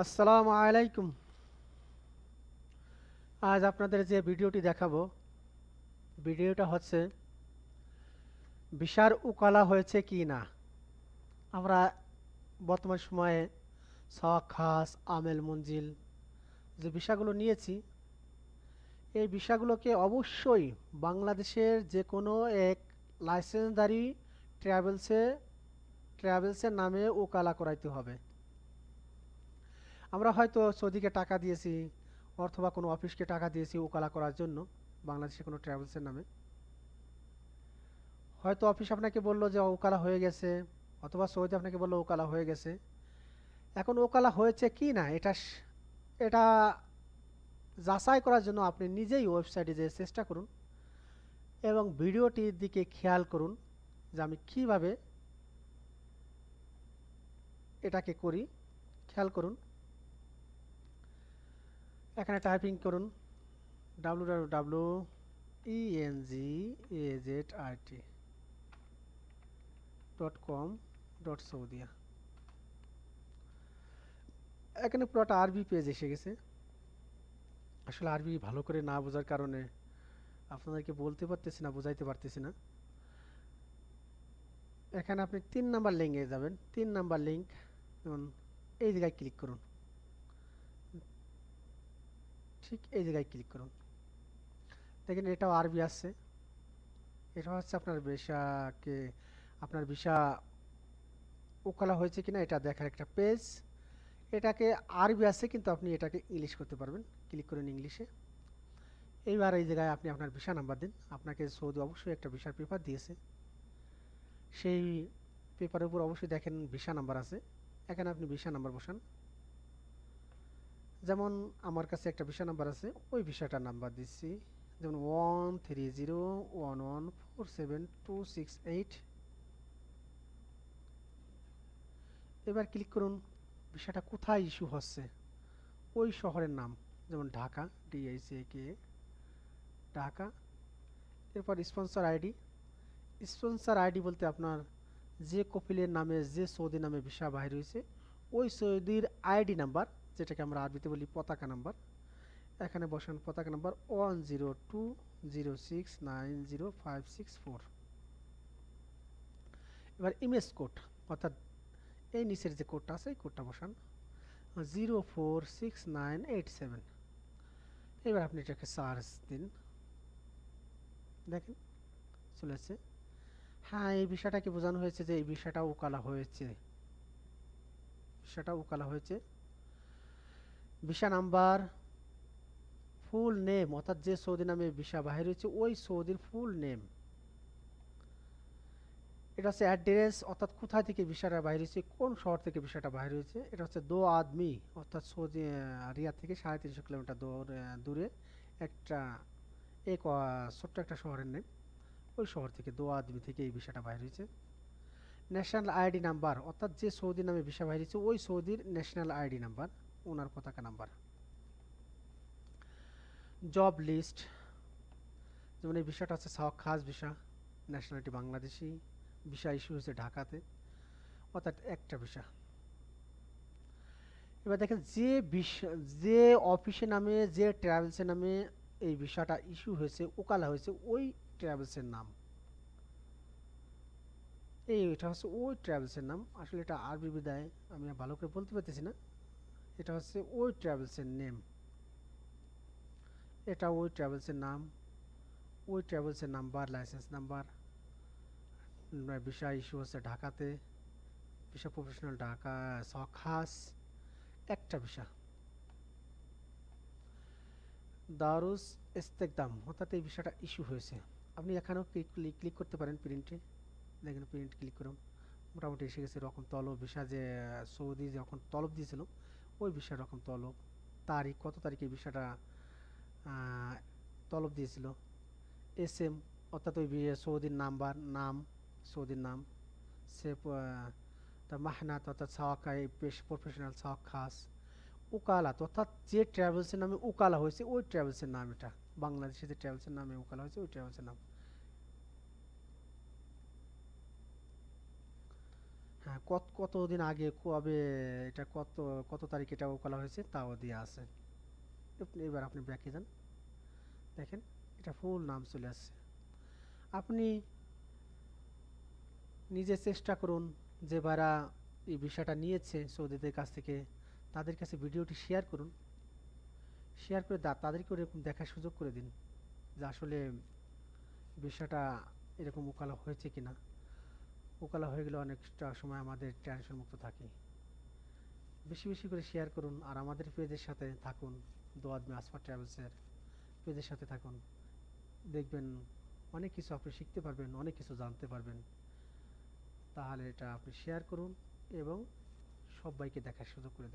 আসসালামু আলাইকুম। আজ আপনাদের যে ভিডিওটি দেখাবো, ভিডিওটা হচ্ছে বিশার উকালা হয়েছে কি না? আমরা বর্তমান সময়ে শখ খাস, আমেল মঞ্জিল যে বিষয়গুলো নিয়েছি, এই বিষয়গুলোকে অবশ্যই বাংলাদেশের যে কোনো এক লাইসেন্সদারি ট্রাভেলসে, ট্রাভেলসের নামে উকালা করাইতে হবে। আমরা হয়তো সৌদিকে টাকা দিয়েছি, অথবা কোনো অফিসকে টাকা দিয়েছি ওকালা করার জন্য, বাংলাদেশে কোনো ট্রাভেলসের নামে। হয়তো অফিস আপনাকে বলল যে ওকালা হয়ে গেছে, অথবা সৌদি আপনাকে বলল ওকালা হয়ে গেছে। এখন ওকালা হয়েছে কি না, এটা এটা যাচাই করার জন্য আপনি নিজেই ওয়েবসাইটে যেয়ে চেষ্টা করুন, এবং ভিডিওটির দিকে খেয়াল করুন যে আমি কীভাবে এটাকে করি। খেয়াল করুন। এখানে টাইপিং করুন W W W E N G A Z I T dot com dot Saudia এখানে পুরোটা আরবি পেজ এসে গেছে। আসলে আরবি ভালো করে না বোঝার কারণে আপনাদেরকে বলতে পারতেছি না, বোঝাইতে পারতেছি না। এখানে আপনি তিন নাম্বার লিঙ্কে যাবেন। তিন নাম্বার লিঙ্ক যেমন এই জায়গায় ক্লিক করুন। ঠিক এই জায়গায় ক্লিক করুন। দেখেন এটাও আরবি আসছে এটা হচ্ছে আপনার ভিসাকে, আপনার ভিসা ওকালা হয়েছে কিনা এটা দেখার একটা পেজ এটাকে আরবি আছে কিন্তু আপনি এটাকে ইংলিশ করতে পারবেন। ক্লিক করুন ইংলিশে এইবার এই জায়গায় আপনি আপনার ভিসা নাম্বার দিন। আপনাকে সৌদি অবশ্যই একটা ভিসার পেপার দিয়েছে। সেই পেপারের উপর অবশ্যই দেখেন ভিসা নাম্বার আছে। এখানে আপনি ভিসা নাম্বার বসান। যেমন আমার কাছে একটা ভিসা নাম্বার আছে, ওই ভিসাটার নাম্বার দিচ্ছি। যেমন one three zero one one four seven two six eight এবার ক্লিক করুন ভিসাটা কোথায় ইস্যু হচ্ছে? ওই শহরের নাম, যেমন ঢাকা ডিআইসি কে ঢাকা। এরপর স্পন্সর আইডি স্পন্সর আইডি বলতে আপনার যে কপিলের নামে, যে সৌদি নামে ভিসা বাহির হয়েছে, ওই সৌদির আইডি নাম্বার যেটাকে আমরা আরবিতে বলি পতাকা নাম্বার। এখানে বসান পতাকা number one zero two zero six nine zero five six four এবার ইমেজ কোড অর্থাৎ এই নিচের যে কোডটা আছে, এই কোডটা বসান। Zero four six nine eight seven এবার আপনি এটাকে সার্চ দিন। দেখেন, চলে এসেছে। হ্যাঁ এই বিষয়টাকে বোঝানো হয়েছে যে এই বিষয়টা উকালা হয়েছে। বিষয়টা উকালা হয়েছে। ভিসা নাম্বার ফুল নেম অর্থাৎ যে সৌদি নামে ভিসা বাহির হয়েছে, ওই সৌদির ফুল নেম এটা হচ্ছে অ্যাড্রেস অর্থাৎ কোথায় থেকে ভিসাটা বাইর হয়েছে, কোন শহর থেকে ভিসাটা বাইর হয়েছে, এটা হচ্ছে দো আদমি, অর্থাৎ সৌদি রিয়াদ থেকে সাড়ে তিনশো কিলোমিটার দূর- দূরে একটা এক ছোট্ট একটা শহরের নেম ওই শহর থেকে, দো আদমি থেকে এই ভিসাটা বাইর হয়েছে। ন্যাশনাল আইডি নাম্বার অর্থাৎ যে সৌদি নামে ভিসা বাইর হয়েছে, ওই সৌদির ন্যাশনাল আইডি নাম্বার ওনার পতাকা নাম্বার। জব লিস্ট যেমন এই ভিসাটা হচ্ছে সাওয়াক খাস visa nationality Bangladeshi visa issue হয়েছে ঢাকাতে, অর্থাৎ একটা ভিসা এবার দেখেন যে ভিসা যে অফিসের নামে, যে ট্রাভেলসের নামে এই ভিসাটা ইস্যু হয়েছে ওকালা হয়েছে, ওই ট্রাভেলসের নাম। এই এটা হচ্ছে ওই ট্রাভেলসের নাম। আসলে এটা আরবি বিদায়, আমি ভালো করে বলতে পারতেছি না। এটা হচ্ছে ওই ট্রাভেলসের নেম। এটা ওই ট্রাভেলসের নাম, ওই ট্রাভেলসের number, licence number visa issue হচ্ছে ঢাকাতে, ভিসা প্রফেশনাল ঢাকা, সখাস, একটা ভিসা। দারুস ইস্তেকদাম, অর্থাৎ এই ভিসাটা ইস্যু হয়েছে। আপনি এখানেও ক্লিক ক্লিক করতে পারেন প্রিন্টে। দেখেন প্রিন্ট ক্লিক করুন। মোটামুটি এসে গেছে রকম তলব ভিসা যে সৌদি যখন তলব দিয়েছিল ওই ভিসার রকম তলব। তারিখ, কত তারিখে বিষয়টা তলব দিয়েছিল। এস এম অর্থাৎ ওই সৌদির নাম্বার, নাম, সৌদির নাম। সে তার মাহনাত, অর্থাৎ সাওয়াকাই পেশ প্রফেশনাল সাওয়াক খাস, উকালাত। অর্থাৎ যে ট্রাভেলসের নামে উকালা হয়েছে, ওই ট্রাভেলসের নাম এটা। বাংলাদেশে যে ট্রাভেলসের নামে উকালা হয়েছে, ওই ট্রাভেলসের নাম। হ্যাঁ কত, কতদিন আগে কবে এটা কত কত তারিখ এটা ওকালা হয়েছে তাও দেওয়া আছে। এবার আপনি ব্যাকে যান। দেখেন, এটা ফুল নাম চলে আসছে। আপনি নিজে চেষ্টা করুন যে যারা এই বিষয়টা নিয়েছে সৌদিদের কাছ থেকে, তাদের কাছে ভিডিওটি শেয়ার করুন। শেয়ার করে তাদেরকে এরকম দেখার সুযোগ করে দিন যে আসলে বিষয়টা এরকম ওকালা হয়েছে কিনা। ওকালা হয়ে গেলে অনেকটা সময় আমাদের টেনশন মুক্ত থাকি। বেশি বেশি করে শেয়ার করুন আর আমাদের পেজের সাথে থাকুন দোয়াদমি আসফা ট্রাভেলসের পেজের সাথে থাকুন। দেখবেন অনেক কিছু আপনি শিখতে পারবেন, অনেক কিছু জানতে পারবেন। তাহলে এটা আপনি শেয়ার করুন এবং সবাইকে দেখার সুযোগ করে